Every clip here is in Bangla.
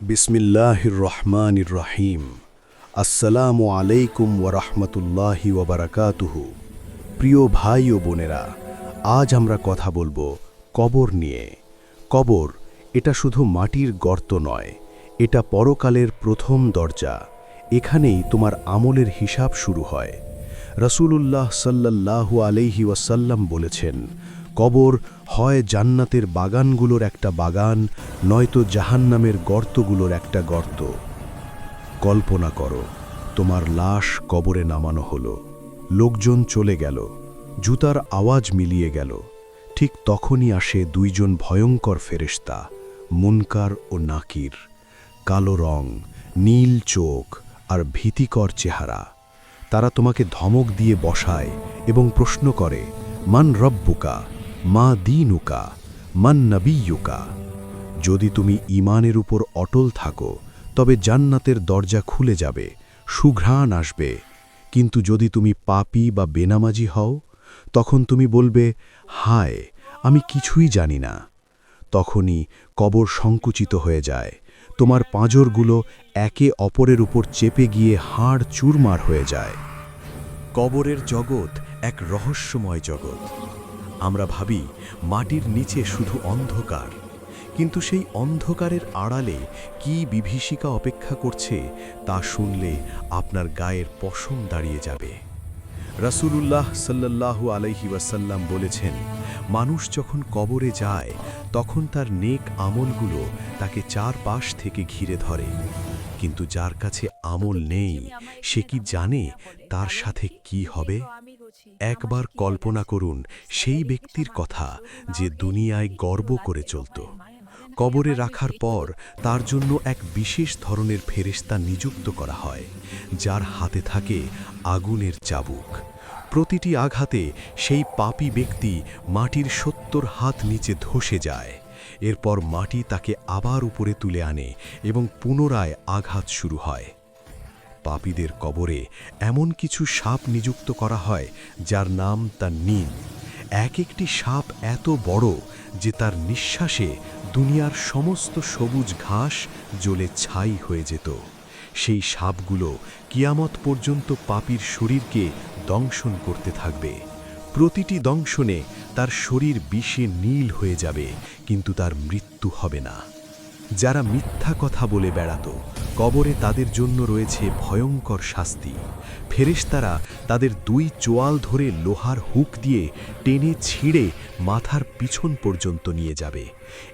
বিসমিল্লাহির রহমানির রহিম আসসালামু আলাইকুম ওরহমতুল্লাহি ওবরাকাতুহু প্রিয় ভাই ও বোনেরা, আজ আমরা কথা বলব কবর নিয়ে। কবর, এটা শুধু মাটির গর্ত নয়, এটা পরকালের প্রথম দরজা। এখানেই তোমার আমলের হিসাব শুরু হয়। রসুলুল্লাহ সাল্লাল্লাহু আলাইহি ওয়াসাল্লাম বলেছেন কবর হয় জান্নাতের বাগানগুলোর একটা বাগান, নয়তো জাহান্নামের গর্তগুলোর একটা গর্ত। কল্পনা করো, তোমার লাশ কবরে নামানো হলো। লোকজন চলে গেল, জুতার আওয়াজ মিলিয়ে গেল। ঠিক তখনই আসে দুইজন ভয়ঙ্কর ফেরেশতা, মুনকার ও নাকির। কালো রং, নীল চোখ আর ভীতিকর চেহারা। তারা তোমাকে ধমক দিয়ে বসায় এবং প্রশ্ন করে, মান রব্বুকা? মা দিনুকা মান নবীয়ুকা। যদি তুমি ইমানের উপর অটল থাকো, তবে জান্নাতের দরজা খুলে যাবে, সুঘ্রাণ আসবে। কিন্তু যদি তুমি পাপি বা বেনামাজি হও, তখন তুমি বলবে, হায়, আমি কিছুই জানি না। তখনই কবর সংকুচিত হয়ে যায়। তোমার পাঁজরগুলো একে অপরের উপর চেপে গিয়ে হাড় চুরমার হয়ে যায়। কবরের জগৎ এক রহস্যময় জগৎ। আমরা ভাবি, মাটির নিচে শুধু অন্ধকার। কিন্তু সেই অন্ধকারের আড়ালে কি বিভীষিকা অপেক্ষা করছে, তা শুনলে আপনার গায়ের পশম দাঁড়িয়ে যাবে। রাসূলুল্লাহ সাল্লাল্লাহু আলাইহি ওয়াসাল্লাম বলেছেন, মানুষ যখন কবরে যায়, তখন তার নেক আমলগুলো তাকে চারপাশ থেকে ঘিরে ধরে। কিন্তু যার কাছে আমল নেই, সে কি জানে তার সাথে কি হবে? একবার কল্পনা করুন সেই ব্যক্তির কথা যে দুনিয়ায় গর্ব করে চলত। কবরে রাখার পর তার জন্য এক বিশেষ ধরনের ফেরেশতা নিযুক্ত করা হয়, যার হাতে থাকে আগুনের চাবুক। প্রতিটি আঘাতে সেই পাপী ব্যক্তি মাটির সত্তর হাত নিচে ধসে যায়। এরপর মাটি তাকে আবার উপরে তুলে আনে এবং পুনরায় আঘাত শুরু হয়। পাপীদের কবরে এমন কিছু সাপ নিযুক্ত করা হয়, যার নাম তার নীল। এক একটি সাপ এত বড় যে তার নিঃশ্বাসে দুনিয়ার সমস্ত সবুজ ঘাস জ্বলে ছাই হয়ে যেত। সেই সাপগুলো কিয়ামত পর্যন্ত পাপীর শরীরকে দংশন করতে থাকবে। প্রতিটি দংশনে তার শরীর বিষে নীল হয়ে যাবে, কিন্তু তার মৃত্যু হবে না। যারা মিথ্যা কথা বলে বেড়াত, কবরে তাদের জন্য রয়েছে ভয়ঙ্কর শাস্তি। ফেরেশতারা তাদের দুই চোয়াল ধরে লোহার হুক দিয়ে টেনে ছিঁড়ে মাথার পিছন পর্যন্ত নিয়ে যাবে।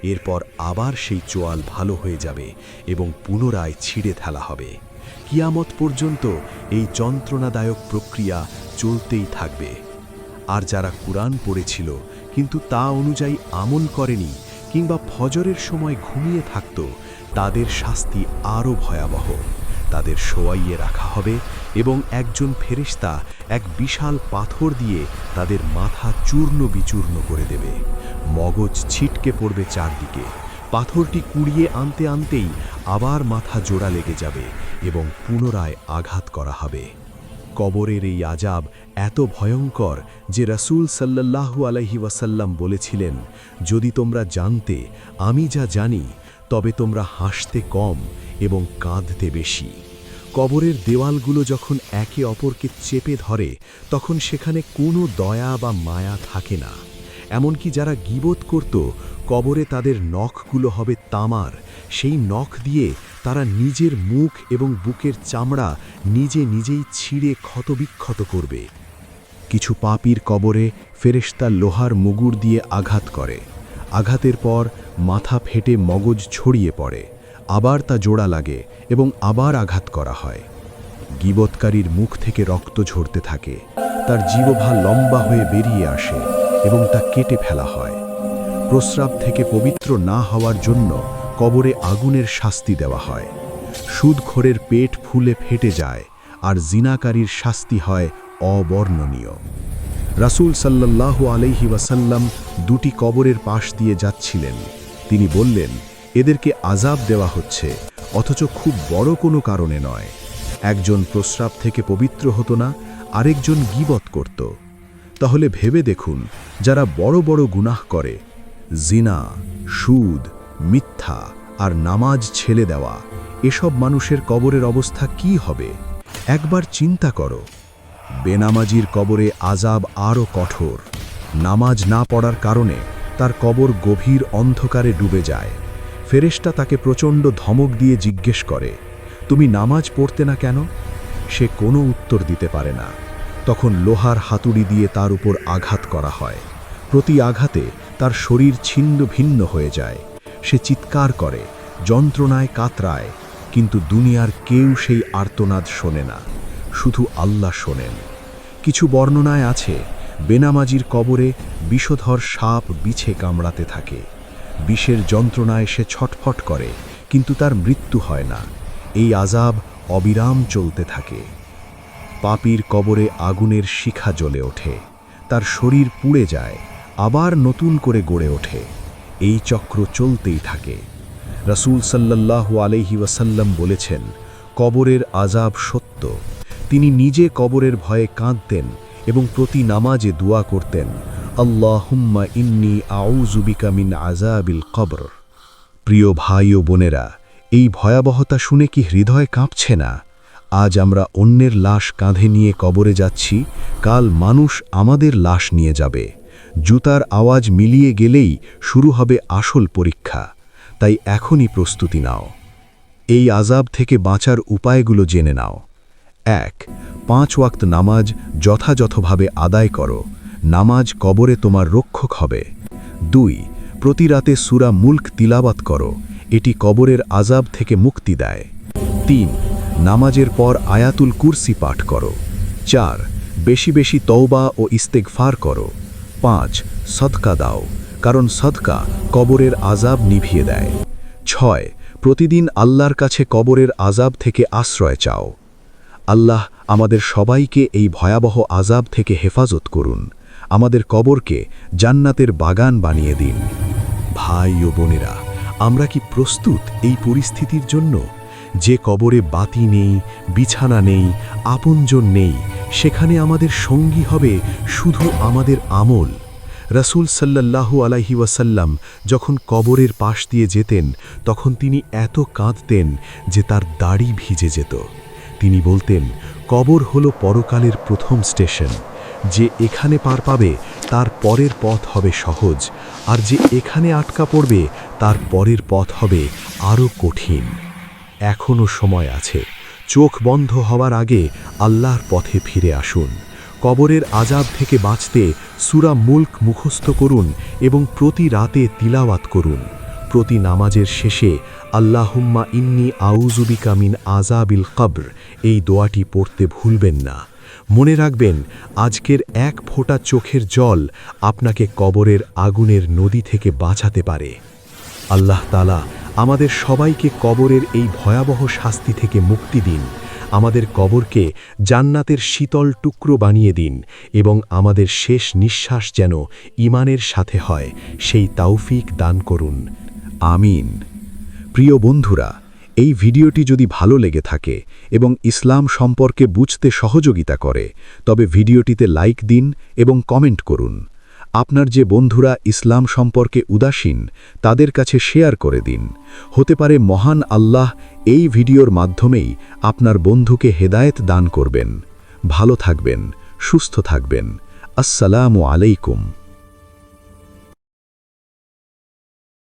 এরপর আবার সেই চোয়াল ভালো হয়ে যাবে এবং পুনরায় ছিঁড়ে ফেলা হবে। কিয়ামত পর্যন্ত এই যন্ত্রণাদায়ক প্রক্রিয়া চলতেই থাকবে। আর যারা কুরআন পড়েছিল, কিন্তু তা অনুযায়ী আমল করেনি কিংবা ফজরের সময় ঘুমিয়ে থাকত, তাদের শাস্তি আরও ভয়াবহ। তাদের শোয়াইয়ে রাখা হবে এবং একজন ফেরেশতা এক বিশাল পাথর দিয়ে তাদের মাথা চূর্ণ বিচূর্ণ করে দেবে। মগজ ছিটকে পড়বে চারদিকে। পাথরটি কুড়িয়ে আনতে আনতেই আবার মাথা জোড়া লেগে যাবে এবং পুনরায় আঘাত করা হবে। কবরের এই আজাব এত ভয়ঙ্কর যে রাসুল সাল্লাল্লাহু আলহি ওয়াসাল্লাম বলেছিলেন, যদি তোমরা জানতে, আমি যা জানি, তবে তোমরা হাসতে কম এবং কাঁদতে বেশি। কবরের দেওয়ালগুলো যখন একে অপরকে চেপে ধরে, তখন সেখানে কোনো দয়া বা মায়া থাকে না। এমনকি যারা গিবোধ করত, কবরে তাদের নখগুলো হবে তামার। সেই নখ দিয়ে তারা নিজের মুখ এবং বুকের চামড়া নিজে নিজেই ছিঁড়ে ক্ষতবিক্ষত করবে। কিছু পাপির কবরে ফেরেশতা লোহার মুগুর দিয়ে আঘাত করে। আঘাতের পর মাথা ফেটে মগজ ছড়িয়ে পড়ে। আবার তা জোড়া লাগে এবং আবার আঘাত করা হয়। গিবৎকারীর মুখ থেকে রক্ত ঝরতে থাকে। তার জীবভা লম্বা হয়ে বেরিয়ে আসে। এবং তা কেটে ফেলা হয়। প্রস্রাব থেকে পবিত্র না হওয়ার জন্য কবরে আগুনের শাস্তি দেওয়া হয়। সুদখোরের পেট ফুলে ফেটে যায় আর জিনাকারীর শাস্তি হয় অবর্ণনীয়। রাসূল সাল্লাল্লাহু আলাইহি ওয়াসাল্লাম দুটি কবরের পাশ দিয়ে যাচ্ছিলেন। তিনি বললেন, এদেরকে আজাব দেওয়া হচ্ছে, অথচ খুব বড় কোনো কারণে নয়। একজন প্রস্রাব থেকে পবিত্র হতো না, আরেকজন গিবত করত। তাহলে ভেবে দেখুন, যারা বড় বড় গুনাহ করে, জিনা, সুদ, মিথ্যা আর নামাজ ছেলে দেওয়া, এসব মানুষের কবরের অবস্থা কি হবে? একবার চিন্তা করো। বেনামাজির কবরে আজাব আরও কঠোর। নামাজ না পড়ার কারণে তার কবর গভীর অন্ধকারে ডুবে যায়। ফেরেশতা তাকে প্রচণ্ড ধমক দিয়ে জিজ্ঞেস করে, তুমি নামাজ পড়তে না কেন? সে কোনো উত্তর দিতে পারে না। তখন লোহার হাতুড়ি দিয়ে তার উপর আঘাত করা হয়। প্রতি আঘাতে তার শরীর ছিন্ন ভিন্ন হয়ে যায়। সে চিৎকার করে, যন্ত্রণায় কাতরায়, কিন্তু দুনিয়ার কেউ সেই আর্তনাদ শোনে না, শুধু আল্লাহ শোনেন। কিছু বর্ণনায় আছে, বেনামাজির কবরে বিষধর সাপ বিছে কামড়াতে থাকে। বিষের যন্ত্রণায় সে ছটফট করে, কিন্তু তার মৃত্যু হয় না। এই আজাব অবিরাম চলতে থাকে। পাপির কবরে আগুনের শিখা জ্বলে ওঠে। তার শরীর পুড়ে যায়, আবার নতুন করে গড়ে ওঠে। এই চক্র চলতেই থাকে। রসুল সাল্লাল্লাহু আলহি ওয়াসাল্লাম বলেছেন, কবরের আজাব সত্য। তিনি নিজে কবরের ভয়ে কাঁদতেন এবং প্রতি নামাজে দোয়া করতেন, আল্লাহুম্মা ইন্নি আউজুবিকা মিন আজাবিল কবর। প্রিয় ভাই ও বোনেরা, এই ভয়াবহতা শুনে কি হৃদয় কাঁপছে না? আজ আমরা অন্যের লাশ কাঁধে নিয়ে কবরে যাচ্ছি, কাল মানুষ আমাদের লাশ নিয়ে যাবে। জুতার আওয়াজ মিলিয়ে গেলেই শুরু হবে আসল পরীক্ষা। তাই এখনই প্রস্তুতি নাও। এই আজাব থেকে বাঁচার উপায়গুলো জেনে নাও। এক, পাঁচ ওয়াক্ত নামাজ যথাযথভাবে আদায় করো। নামাজ কবরে তোমার রক্ষক হবে। দুই, প্রতি রাতে সুরা মুল্ক তিলাবাত করো। এটি কবরের আজাব থেকে মুক্তি দেয়। তিন নামাজের পর আয়াতুল কুরসি পাঠ করো। চার, বেশি বেশি তওবা ও ইস্তেগফার করো। পাঁচ, সদকা দাও, কারণ সদকা কবরের আজাব নিভিয়ে দেয়। ছয়, প্রতিদিন আল্লাহর কাছে কবরের আজাব থেকে আশ্রয় চাও। আল্লাহ আমাদের সবাইকে এই ভয়াবহ আজাব থেকে হেফাজত করুন। আমাদের কবরকে জান্নাতের বাগান বানিয়ে দিন। ভাই ও বোনেরা, আমরা কি প্রস্তুত এই পরিস্থিতির জন্য? যে কবরে বাতি নেই, বিছানা নেই, আপনজন নেই, সেখানে আমাদের সঙ্গী হবে শুধু আমাদের আমল। রাসূল সাল্লাল্লাহু আলাইহি ওয়াসাল্লাম যখন কবরের পাশ দিয়ে যেতেন, তখন তিনি এত কাঁদতেন যে তার দাড়ি ভিজে যেত। তিনি বলতেন, কবর হলো পরকালের প্রথম স্টেশন। যে এখানে পার পাবে, তার পরের পথ হবে সহজ। আর যে এখানে আটকা পড়বে, তার পরের পথ হবে আরও কঠিন। এখনও সময় আছে। চোখ বন্ধ হওয়ার আগে আল্লাহর পথে ফিরে আসুন। কবরের আজাব থেকে বাঁচতে সুরা মুল্ক মুখস্থ করুন এবং প্রতি রাতে তিলাওয়াত করুন। প্রতি নামাজের শেষে আল্লাহুম্মা ইন্নি আউজুবিকা মিন আজাবিল কবর এই দোয়াটি পড়তে ভুলবেন না। মনে রাখবেন, আজকের এক ফোঁটা চোখের জল আপনাকে কবরের আগুনের নদী থেকে বাঁচাতে পারে। আল্লাহ তালা আমাদের সবাইকে কবরের এই ভয়াবহ শাস্তি থেকে মুক্তি দিন। আমাদের কবরকে জান্নাতের শীতল টুকরো বানিয়ে দিন এবং আমাদের শেষ নিঃশ্বাস যেন ইমানের সাথে হয়, সেই তাওফিক দান করুন। আমিন। প্রিয় বন্ধুরা, এই ভিডিওটি যদি ভালো লেগে থাকে এবং ইসলাম সম্পর্কে বুঝতে সহযোগিতা করে, তবে ভিডিওটিতে লাইক দিন এবং কমেন্ট করুন। আপনার যে বন্ধুরা ইসলাম সম্পর্কে উদাসীন, তাদের কাছে শেয়ার করে দিন। হতে পারে মহান আল্লাহ এই ভিডিওর মাধ্যমেই আপনার বন্ধুকে হেদায়েত দান করবেন। ভালো থাকবেন, সুস্থ থাকবেন। আসসালামু আলাইকুম।